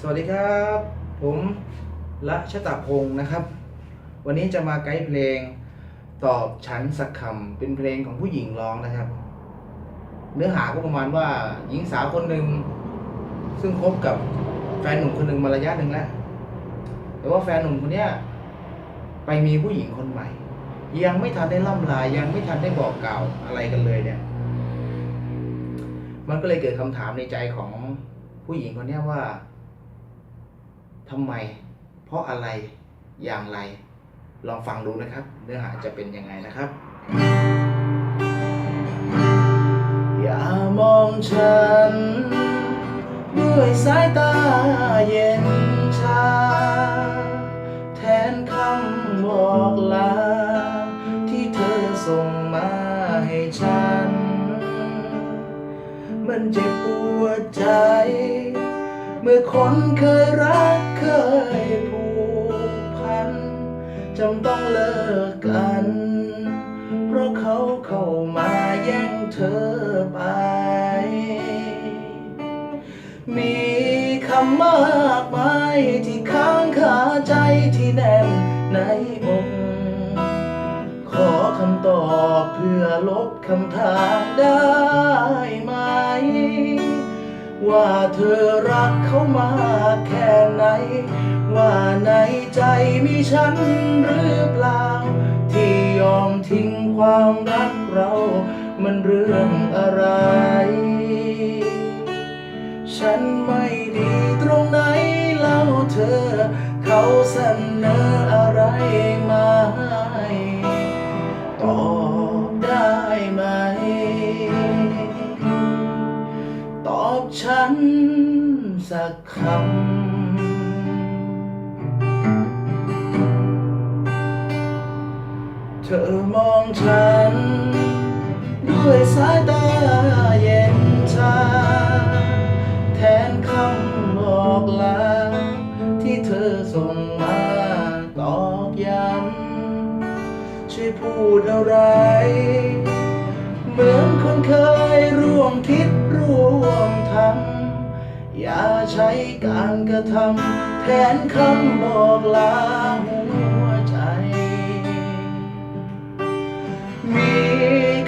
สวัสดีครับ ผมละชะตะพงศ์นะครับ วันนี้จะมาไกด์เพลงตอบฉันสักคำเป็นเพลงของผู้หญิงร้องนะครับ เนื้อหาก็ประมาณว่าหญิงสาวคนหนึ่งซึ่งคบกับแฟนหนุ่มคนหนึ่งมาระยะหนึ่งแล้วแต่ว่าแฟนหนุ่มคนเนี้ยไปมีผู้หญิงคนใหม่ ยังไม่ทันได้ล่ำลายังไม่ทันได้บอกกล่าวอะไรกันเลยเนี่ย มันก็เลยเกิดคำถามในใจของผู้หญิงคนนี้ว่า ทำไม เพราะอะไรอย่างไร ลองฟังดูนะครับ เนื้อหาจะเป็นยังไงนะครับ อย่ามองฉัน ด้วยสายตาเย็นชา แทนคำบอกลา ที่เธอส่งมาให้ฉัน มันเจ็บปวดใจ เมื่อคนเคยรักเคยผูกพันจำต้องเลิกกัน เพราะเขาเข้ามาแย่งเธอไป มีคำมากมายที่ค้างคาใจที่แน่นในอกขอคำตอบเพื่อลบคำถามได้ไหม ว่าเธอรักเขามากแค่ไหน ว่าในใจมีฉันหรือเปล่า ที่ยอมทิ้งความรักเรา มันเรื่องอะไร ฉันไม่ดีตรงไหนเล่าเธอ เขาเสนอ สักคำ เธอมองฉัน ด้วยสายตาเย็นชา แทนคำบอกลา ที่เธอส่งมาตอกย้ำช่วยพูดอะไร เหมือนคนเคยร่วมคิด ใช้การกระทำแทนคำบอกลาหัวใจ มี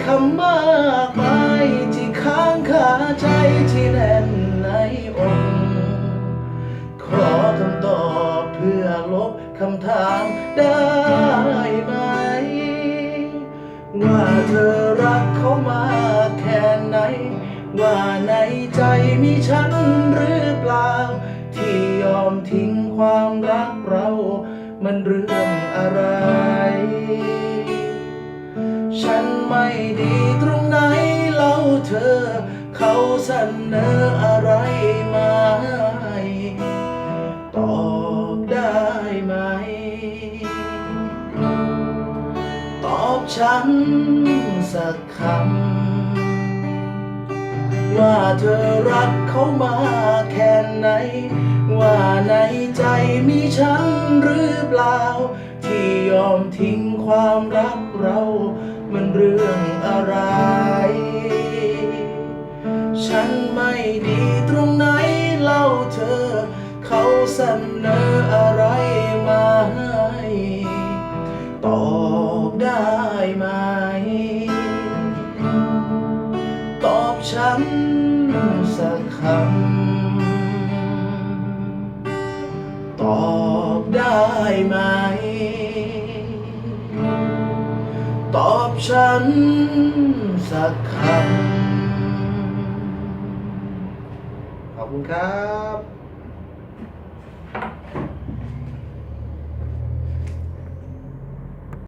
คำมากมายที่ค้างคาใจที่แน่นในอกขอคำตอบเพื่อลบคำถามได้ไหม ว่าเธอรักเขามาแค่ไหน ว่าในใจมีฉัน ความรักเรา มันเรื่องอะไร ฉันไม่ดีตรงไหนเล่าเธอ เขาเสนออะไรมาตอบได้ไหม ตอบฉันสักคำ ว่าเธอรักเขามาแค่ไหน ว่าในใจ มีฉันหรือเปล่า ที่ยอมทิ้งความรักเรา มันเรื่องอะไร ฉันไม่ดีตรงไหนเล่าเธอ เขาเสนออะไรมาให้ตอบได้ไหม ตอบฉันสักคำ ตอบได้ไหม ตอบฉันสักคำ ขอบคุณครับ